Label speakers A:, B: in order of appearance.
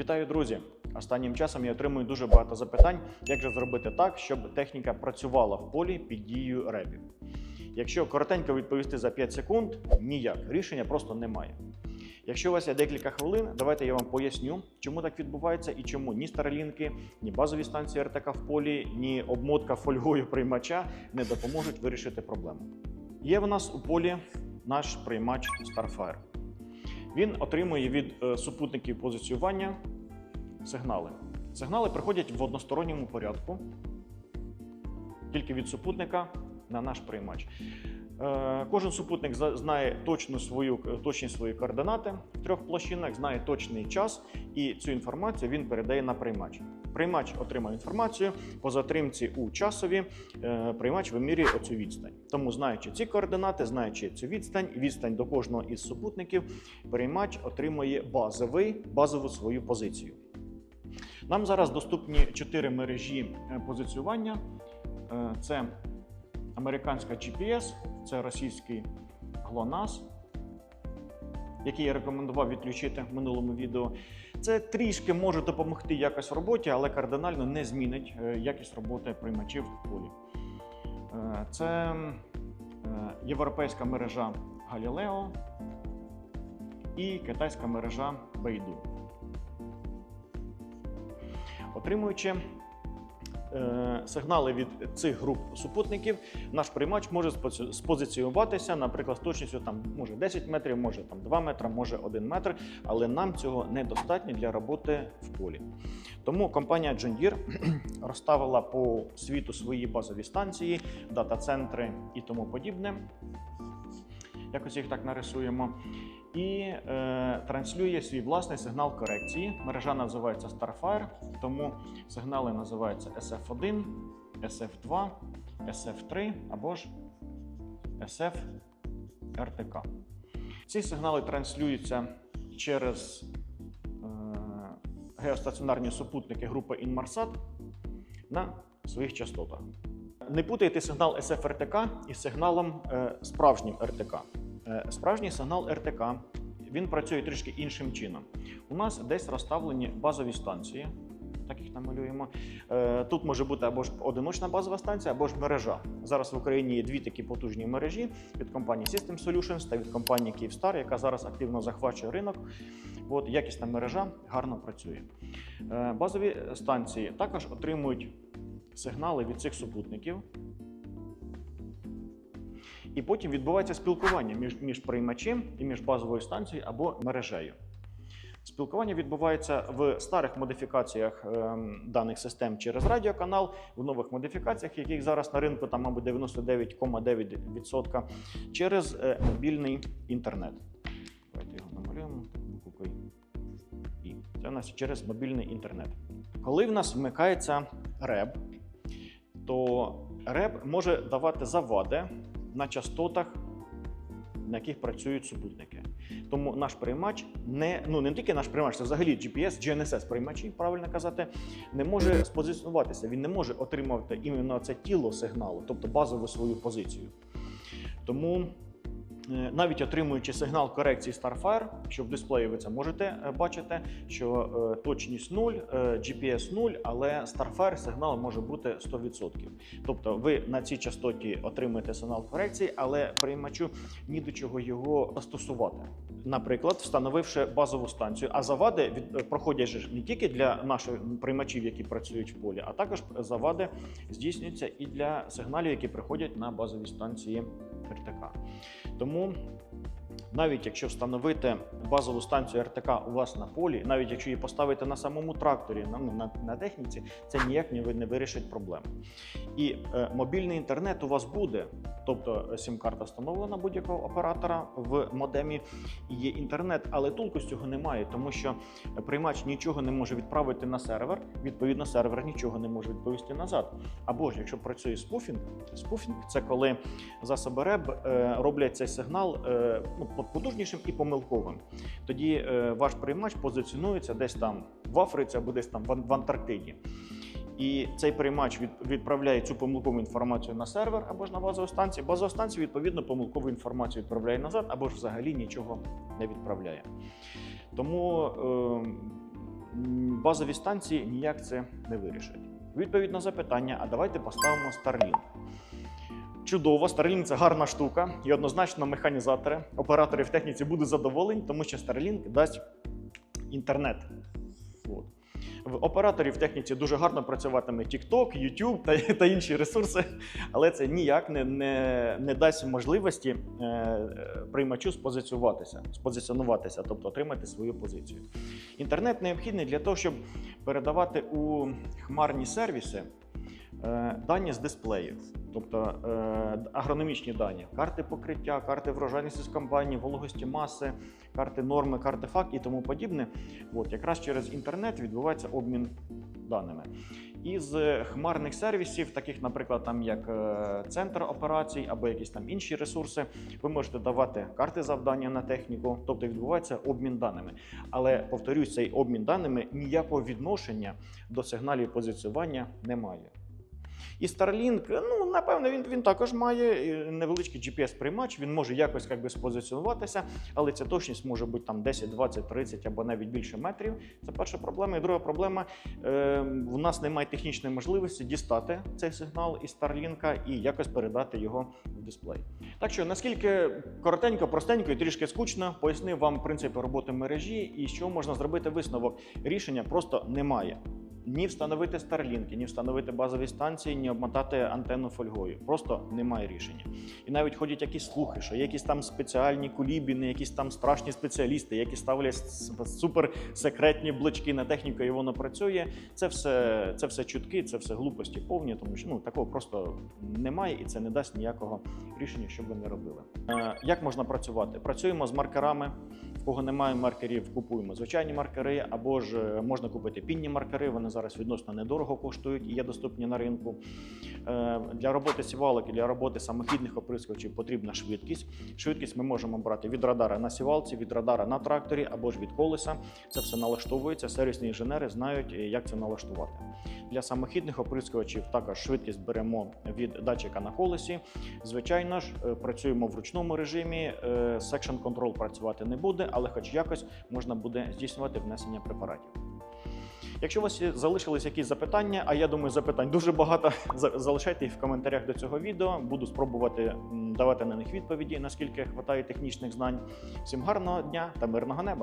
A: Вітаю, друзі! Останнім часом я отримую дуже багато запитань, як же зробити так, щоб техніка працювала в полі під дією ребів. Якщо коротенько відповісти за 5 секунд, ніяк рішення просто немає. Якщо у вас є декілька хвилин, давайте я вам поясню, чому так відбувається і чому ні старолінки, ні базові станції РТК в полі, ні обмотка фольгою приймача не допоможуть вирішити проблему. Є в нас у полі наш приймач Starfire. Він отримує від е, супутників позиціювання сигнали. Сигнали приходять в односторонньому порядку, тільки від супутника на наш приймач. Е, Кожен супутник знає точну свою, точні свої координати в трьох площинах, знає точний час, і цю інформацію він передає на приймач. Приймач отримає інформацію по затримці у часові. е, Приймач вимірює оцю відстань. Тому, знаючи ці координати, знаючи цю відстань, відстань до кожного із супутників, приймач отримує базовий, базову свою позицію. Нам зараз доступні чотири мережі е, позиціювання. Е, Це американська GPS, це російський GLONASS, який я рекомендував відключити в минулому відео. Це трішки може допомогти якось в роботі, але кардинально не змінить е, якість роботи приймачів в полі. Е, Це е, європейська мережа Galileo і китайська мережа Beidou. Отримуючи сигнали від цих груп супутників, наш приймач може спозиціюватися, наприклад, з точністю там може 10 метрів, може там 2 метри, може 1 метр, але нам цього недостатньо для роботи в полі. Тому компанія John Deere розставила по світу свої базові станції, дата-центри і тому подібне. Якось їх так нарисуємо. І е, транслює свій власний сигнал корекції. Мережа називається Starfire, тому сигнали називаються SF1, SF2, SF3 або ж SF RTK. Ці сигнали транслюються через е, геостаціонарні супутники групи Inmarsat на своїх частотах. Не путайте сигнал SF-RTK із сигналом е, справжнім RTK. Е, Справжній сигнал РТК він працює трішки іншим чином. У нас десь розставлені базові станції. Так їх намалюємо. Е, Тут може бути або ж одиночна базова станція, або ж мережа. Зараз в Україні є дві такі потужні мережі від компанії System Solutions та від компанії Kyivstar, яка зараз активно захвачує ринок. От, якісна мережа гарно працює. Е, Базові станції також отримують сигнали від цих супутників. І потім відбувається спілкування між, між приймачем і між базовою станцією або мережею. Спілкування відбувається в старих модифікаціях ем, даних систем через радіоканал, в нових модифікаціях, яких зараз на ринку там, мабуть, 99,9% через е, мобільний інтернет. Давайте його намалюємо І. Це у нас через мобільний інтернет. Коли в нас вмикається реб, то реб може давати завади на частотах, на яких працюють супутники. Тому наш приймач не ну не тільки наш приймач, це взагалі GPS, GNSS приймачі, правильно казати, не може спозиціонуватися. Він не може отримувати іменно це тіло сигналу, тобто базову свою позицію. Тому навіть отримуючи сигнал корекції Starfire, що в дисплеї ви це можете е, бачити, що е, точність 0, е, GPS 0, але Starfire сигнал може бути 100%. Тобто ви на цій частоті отримуєте сигнал корекції, але приймачу ні до чого його застосувати. Наприклад, встановивши базову станцію, а завади від, е, проходять не тільки для наших приймачів, які працюють в полі, а також завади здійснюються і для сигналів, які приходять на базові станції РТК. Тому навіть якщо встановити базову станцію РТК у вас на полі, навіть якщо її поставити на самому тракторі, на, ну, на, на техніці, це ніяк не, не вирішить проблему. І е, мобільний інтернет у вас буде, тобто е, сім-карта встановлена будь-якого оператора в модемі, є інтернет, але толку з цього немає, тому що приймач нічого не може відправити на сервер, відповідно, сервер нічого не може відповісти назад. Або ж якщо працює спуфінг, спуфінг це коли засоби РЕБ е, роблять цей сигнал е, ну, потужнішим і помилковим. Тоді е, ваш приймач позиціонується десь там в Африці або десь там в, Антарктиді. І цей приймач від, відправляє цю помилкову інформацію на сервер або ж на базову станцію. Базова станція, відповідно, помилкову інформацію відправляє назад, або ж взагалі нічого не відправляє. Тому е, базові станції ніяк це не вирішать. Відповідь на запитання: а давайте поставимо Starlink. Чудово, Starlink – це гарна штука, і однозначно механізатори, оператори в техніці будуть задоволені, тому що Starlink дасть інтернет. От. В операторів в техніці дуже гарно працюватиме TikTok, YouTube та, та інші ресурси, але це ніяк не, не, не дасть можливості е, приймачу спозиціюватися, спозиціонуватися, тобто отримати свою позицію. Інтернет необхідний для того, щоб передавати у хмарні сервіси е, дані з дисплеїв, тобто е, агрономічні дані, карти покриття, карти врожайності з компанії, вологості маси, карти норми, карти факт і тому подібне. От якраз через інтернет відбувається обмін даними. Із хмарних сервісів, таких, наприклад, там як е, центр операцій або якісь там інші ресурси, ви можете давати карти завдання на техніку, тобто відбувається обмін даними. Але повторюсь, цей обмін даними ніякого відношення до сигналів позиціювання не має. І Starlink, ну напевно, він, він також має е, невеличкий GPS-приймач, він може якось як би, спозиціонуватися, але ця точність може бути там 10, 20, 30 або навіть більше метрів. Це перша проблема. І друга проблема е, в нас немає технічної можливості дістати цей сигнал із Starlink і якось передати його в дисплей. Так що наскільки коротенько, простенько і трішки скучно, пояснив вам принципи роботи мережі і що можна зробити висновок. Рішення просто немає. Ні встановити Starlink, ні встановити базові станції, ні обмотати антенну фольгою. Просто немає рішення. І навіть ходять якісь слухи, що якісь там спеціальні кулібіни, якісь там страшні спеціалісти, які ставлять суперсекретні блочки на техніку, і воно працює. Це все, це все чутки, це все глупості повні, тому що ну такого просто немає, і це не дасть ніякого рішення, що б ви не робили. Е, як можна працювати? Працюємо з маркерами. В кого немає маркерів, купуємо звичайні маркери, або ж е, можна купити пінні маркери. Вони зараз відносно недорого коштують і є доступні на ринку. Е, Для роботи сівалок і для роботи самохідних оприскувачів потрібна швидкість. Швидкість ми можемо брати від радара на сівалці, від радара на тракторі або ж від колеса. Це все налаштовується. Сервісні інженери знають, е, як це налаштувати. Для самохідних оприскувачів також швидкість беремо від датчика на колесі. Звичайно ж, е, працюємо в ручному режимі. Section Control працювати не буде, але хоч якось можна буде здійснювати внесення препаратів. Якщо у вас залишились якісь запитання, а я думаю, запитань дуже багато, за- залишайте їх в коментарях до цього відео. Буду спробувати давати на них відповіді, наскільки вистачає технічних знань. Всім гарного дня та мирного неба!